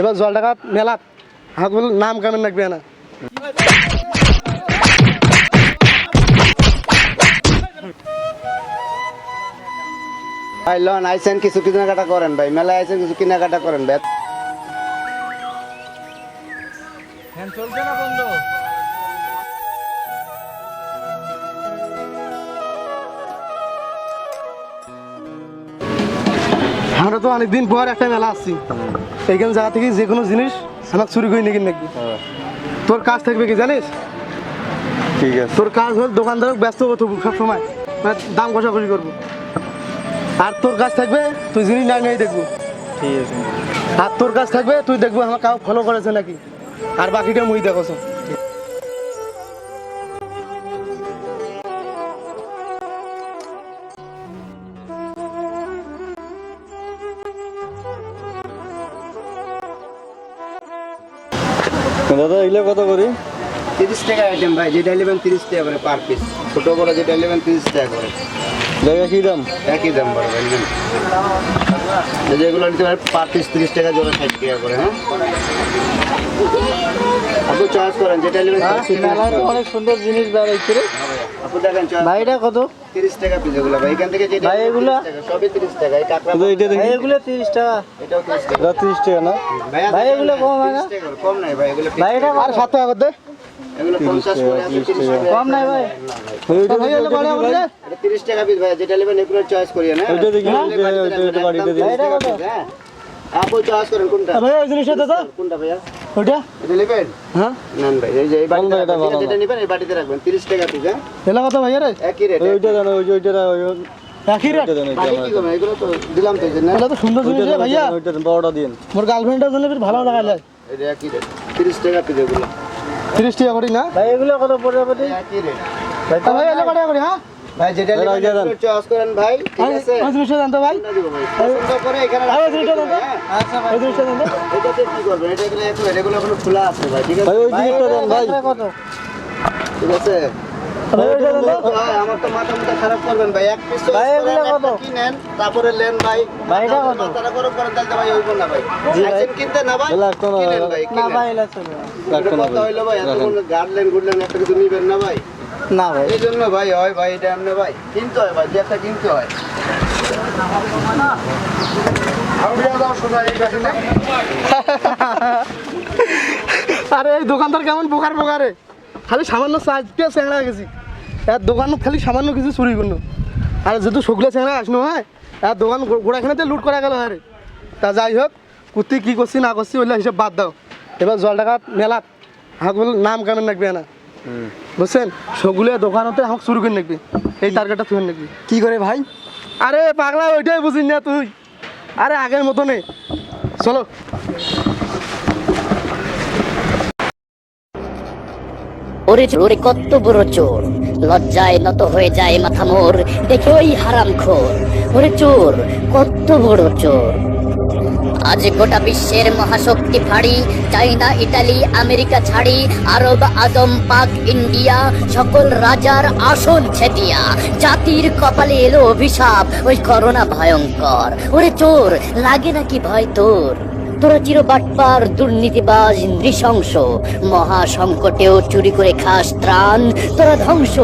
এবার জল টাকা মেলাত হাত বল নাম কেমন রাখবে না। ভাই লন আইসেন কিছু কেনাকাটা করেন ভাই। মেলায় আইসেন কিছু কেনাকাটা করেন ভাই। আমরা তো অনেকদিন পর একটা মেলা আসছি। এইখান জায়গা থেকে যে কোনো জিনিস আমাকে চুরি করে নিয়ে নাকি? তোর কাজ থাকবে কি জানিস? ঠিক আছে। তোর কাজ হল দোকানদার ব্যস্ত হব তবু সবসময়। মানে দাম কষাকষি করব। আর তোর কাজ থাকবে তুই জিনিস না নিয়ে দেখব। ঠিক আছে। আর তোর কাজ থাকবে তুই দেখব আমার কাউ ফলো করেছে নাকি? আর বাকিটা মুই দেখোছ দাদা এগুলো কত করি? তিরিশ টাকা আইটেম ভাই যেটা নেবেন তিরিশ টাকা করে পার পিস ছোটো বড় যেটা নেবেন তিরিশ টাকা করে। একই দাম? একই দাম বড় ভাই যেগুলো নিতে পারে পার পিস তিরিশ টাকা জোড়া ষাট টাকা করে হ্যাঁ? আপনি চয়েস করেন যেটা নেবেন অনেক সুন্দর জিনিস বেড়াইছে রে। আপনি দেখেন ভাই এটা কত? তিরিশ টাকা পিস এগুলো ভাই। এখান থেকে যেটা ভাই, এগুলো? 30 টাকা, সবই তিরিশ টাকা। এই কাঁকড়া শুধু এইটা দেখি। এগুলো তিরিশ টাকা। এটাও তিরিশ টাকা। দাদা তিরিশ টাকা না? ভাই, এগুলো কম না? 30 টাকা করে, কম নাই ভাই এগুলো ভাই এটা আর সাত টাকা করতে এগুলো পঞ্চাশ করে আছে তিরিশ টাকা। কম নাই ভাই। বাড়ি টাকা পিস যেটা নেবেন এগুলো চয়েস করিয়ে না দেখি, বাড়িতে দিন। এটা কত? হ্যাঁ? চয়েস করেন কোনটা? ভাই ওই জিনিসটা দাদা কোনটা ভাইয়া? এটা নেবেন? হ্যাঁ। নেন ভাই এই যে এই বাড়িতে ভালো, এটা রাখবেন, ঠিক আছে? ভালো। যেটা নেবেন এই বাড়িতে রাখবেন তিরিশ টাকা পিস হ্যাঁ? এলা কত ভাই রে একই রেট ওইটা দেন ওই ওইটা একই রেট কি এগুলো তো দিলাম তো না এটা তো সুন্দর জিনিস রে ভাইয়া। ওইটা বড়টা দিন। মোর গার্লফ্রেন্ডের জন্য বেশ ভালো লাগা যায়। এটা একই রেট তিরিশ টাকা পিস এগুলো। তিরিশ টাকা করি না? ভাই এগুলো কত পড়বে একই রেট ভাই এগুলো কত করি হ্যাঁ? ভাই যেটা এরা নেবেন ওইটা দেন। এগুলো চয়েস করেন ভাই ঠিক আছে? ওই জিনিসটা জানতো ভাই। না দিব ভাই। পছন্দ করে এখানে ভাই ওই জিনিসটা জানতো হ্যাঁ। আচ্ছা ভাই। ওই জিনিসটা জানতো এটাতে কি করবেন? এটা এগুলো একটু এগুলো এখনও খোলা আছে ভাই ঠিক আছে? ভাই ওই জিনিসটা দেন ভাই। কত? ঠিক আছে? ভাই ওইটা জানতো ভাই আমার তো মাথা মুথা খারাপ করবেন ভাই। এক পিস ভাই, এগুলো কত? কিনেন তারপরে নেন ভাই। ভাই, এটা কত? মাথাটা গরম করেন তাহলে ভাই হইব না ভাই। কিনতে না ভাই? লাগতো না, ভাই। না ভাই এলা না। রাখতো না ভাই। হইল ভাই? এত গার্ডলেন গুডলেন একটা কিছু নিবেন না ভাই? না ভাই। এই জন্য ভাই হয় ভাই এটা এমনি ভাই। কিনতে হয় ভাই একটা কিনতে হয়। আরে এই দোকানদার কেমন বোকার বোকারে? খালি সামান্য সাজকে চেংড়া গেছি। এর দোকান খালি সামান্য কিছু চুরি করল। আর যেহেতু শুকলে চেংড়া আসনো হয়? এর দোকান গোড়াখানেতে লুট করা গেল আরে। তা যাই হোক কুত্তি কি করছি না করছি ওইগুলো হিসেব বাদ দাও। এবার জল টাকা মেলাত হাত বল নাম কেমন রাখবে না বুঝছেন? সগুলো দোকানতে আমাকে শুরু করে নাকবি এই টার্গেটটা তুই নাকবি কি করে ভাই? আরে পাগলা ওইটাই বুঝিস না তুই। আরে আগের মতো নেই চলো। ওরে ওরে কত বড় চোর। লজ্জায় নত হয়ে যায় মাথা মোর দেখে ওই হারাম খোর ওরে চোর কত বড় চোর। আজ গোটা বিশ্বের মহাশক্তি ফাড়ি চাইনা ইটালি আমেরিকা ছাড়ি, আরব আদম, পাক, ইন্ডিয়া, সকল রাজার আসল ছেদিয়া। জাতির কপালে এলো অভিশাপ, ওই করোনা ভয়ঙ্কর। ওরে চোর, লাগে নাকি ভয় তোর? তোরা চির বাটপার দুর্নীতিবাজ নৃশংস। মহা সংকটেও চুরি করে খাস ত্রাণ, তোরা ধ্বংস।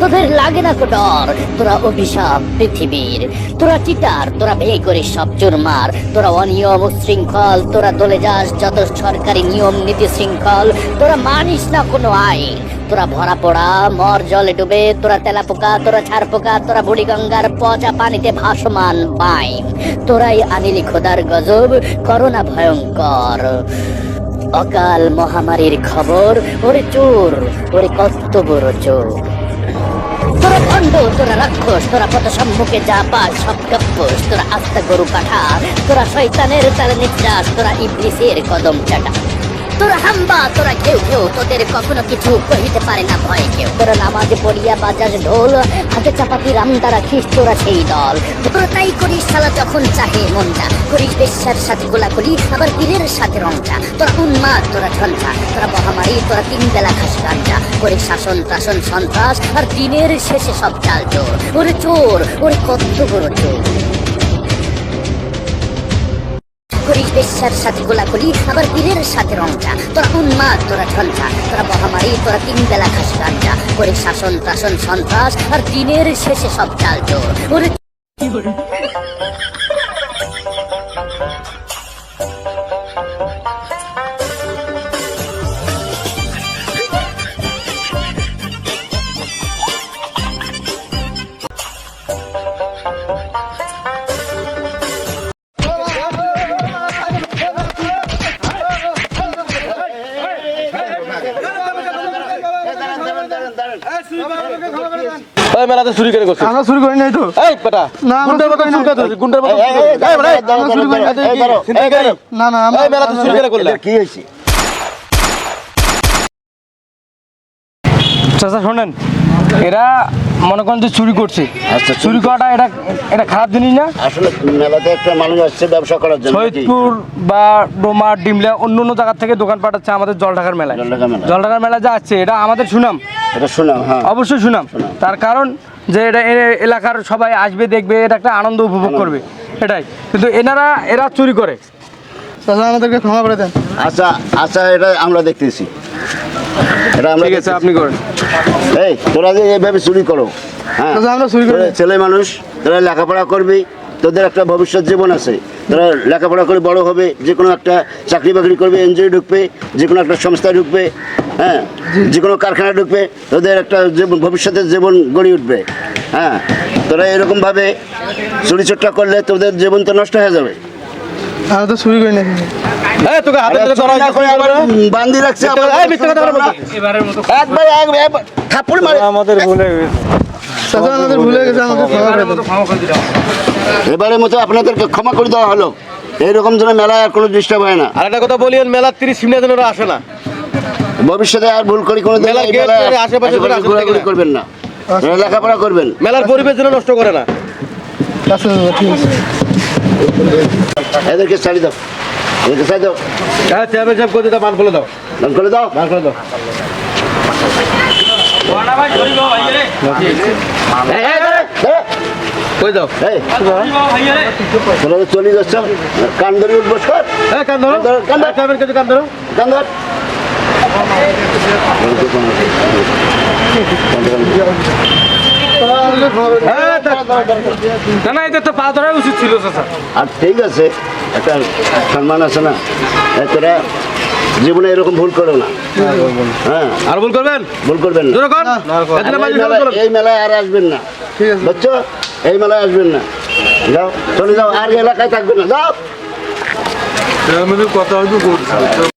তোদের লাগে না কো ডর তোরা অভিশাপ পৃথিবীর। তোরা চিটার, তোরা ভেঙে করিস সব চুরমার। তোরা অনিয়ম শৃঙ্খল, তোরা দলে যাস যত সরকারি নিয়ম নীতি শৃঙ্খল। তোরা মানিস না কোনো আইন। তোরা ভরা পড়া, মর জলে ডুবে, তোরা তেলা পোকা, তোরা ছাড় পোকা, তোরা বুড়ি গঙ্গার পচা পানিতে ভাসমান বাইন তোরাই আনিলি খোদার গজব, করোনা ভয়ঙ্কর। অকাল মহামারীর খবর, ওরে চোর, ওরে কত বড় চোর। তোরা ভণ্ড, তোরা রাক্ষস, তোরা পথ সম্মুখে যা পাস, সব গপ্পস, তোরা আস্তা গরু পাঠা তোরা শয়তানের তালে নিঃশ্বাস তোরা ইবলিসের কদম চাটা। তোরা হাম্বা, তোরা কেউ কেউ তোদের কখনো কিছু কহিতে পারে না ভয় কেউ তোরা নামাজে পড়িয়া বাজাজ ঢোল হাতে চাপাতি রামদা রাখিস, তোরা সেই দল। তোরা তাই করিস শালা যখন চাহে মনটা। করিস বেশ্যার সাথে গোলাগুলি আবার পীরের সাথে রংটা। তোরা উন্মাদ, তোরা ঝঞ্ঝা। তোরা মহামারী, তোরা তিন বেলা খাস গাঞ্জা করে শাসন টাসন সন্ত্রাস, আর দিনের শেষে সব চাল চোর। ওরে চোর, ওরে কত বড় চোর। করিস বেশ্যার সাথে গোলাগুলি, আবার বীরের সাথে রংটা। তোরা উন্মাদ তোরা ঝঞ্ঝা, তোরা মহামারী, তোরা তিন বেলা খাস গাঞ্জা করে শাসন শাসন সন্ত্রাস, আর দিনের শেষে সব চাল চোর ওরে এই মেলাতে চুরি করে করছিস। আমরা চুরি করি নাই তো এই বেটা না, গুন্ডার মতো চুরি করি গুন্ডার মতো এই, এই, বেটা, এই, চুরি করি নাই এই, এই, এই, গাড়ি না না আমরা মেলাতে চুরি করে করলে। কি হইছে চাচা শুনেন এরা মনে করেন যে চুরি করছে। আচ্ছা, চুরি করাটা এটা এটা খারাপ জিনিস না? আসলে মেলাতে একটা মানুষ আসছে ব্যবসা করার জন্য? সৈয়দপুর বা ডোমা ডিমলা অন্য অন্য জায়গা থেকে দোকান পাঠাচ্ছে আমাদের জলঢাকার মেলায়। জলঢাকা মেলায়। জলঢাকার মেলায় যা আছে এটা আমাদের সুনাম। এটা শোনাও হ্যাঁ। অবশ্যই সুনাম। তার কারণ যে এটা এ- এলাকার সবাই আসবে দেখবে এটা একটা আনন্দ উপভোগ করবে। এটাই। কিন্তু এনারা এরা চুরি করে। আমাদেরকে ক্ষমা করে দেন। আচ্ছা আচ্ছা এটা আমরা দেখতেছি। এটা আমরা ঠিক আছে আপনি করেন। এই তোরা যে এইভাবে চুরি করো হ্যাঁ? আমরা চুরি করি। ছেলে মানুষ তোরা লেখাপড়া করবি তোদের একটা ভবিষ্যৎ জীবন আছে। তোরা লেখাপড়া করে বড় হবে যে কোনো একটা চাকরি বাকরি করবে এনজিও ঢুকবে যে কোনো একটা সংস্থায় ঢুকবে হ্যাঁ? যে কোনো কারখানায় ঢুকবে তোদের একটা জীবন ভবিষ্যতের জীবন গড়ে উঠবে হ্যাঁ? তোরা এরকমভাবে চুরি চোট্টা করলে তোদের জীবন তো নষ্ট হয়ে যাবে। তো চুরি করি এই তোকে হাতে ধরে বান্ধি রাখছে। একবার থাপ্পড় মারে। আমাদের ভুলে গেছে। আমাদের ভুলে গেছে আমাদের ক্ষমা এবারের মতো আপনাদেরকে ক্ষমা করে দেওয়া হলো। এইরকম যেন মেলায় আর কোনো ডিস্টার্ব হয় না। আর একটা কথা বলি মেলার তিরিশ মিনিট যেন আসে না। ভবিষ্যতে আর ভুল করি কোনো আশেপাশে ঘোরাঘুরি করবেন না। লেখাপড়া করবেন। মেলার পরিবেশ যেন নষ্ট করে না। আচ্ছা চাচা, ঠিক আছে। এদেরকে ছাড়ি দাও। এদেরকে ছাড়ি দাও। হ্যাঁ চেয়ারম্যান সাহেব মান ফেলে দাও। দান করে দাও। মান ফেলে দাও। দাঁড়া। কই দাও চলে যাচ্ছ কান ধরে উঠবো কান ধরো। কান ধরো, কান ধরো। কান ধরো। কান ধর। হ্যাঁ না না এটা তো পা ধরা উচিত ছিল চাচা। আর ঠিক আছে একটা সম্মান আছে না? তোরা জীবনে এরকম ভুল করো না। হ্যাঁ। আর ভুল করবেন? ভুল করবেন এই মেলায়- করুন। এই মেলায় আর আসবেন না। ঠিক বুঝছ? এই মেলায় আসবেন না। যাও চলে যাও আর এলাকায় থাকবেন না। যাও।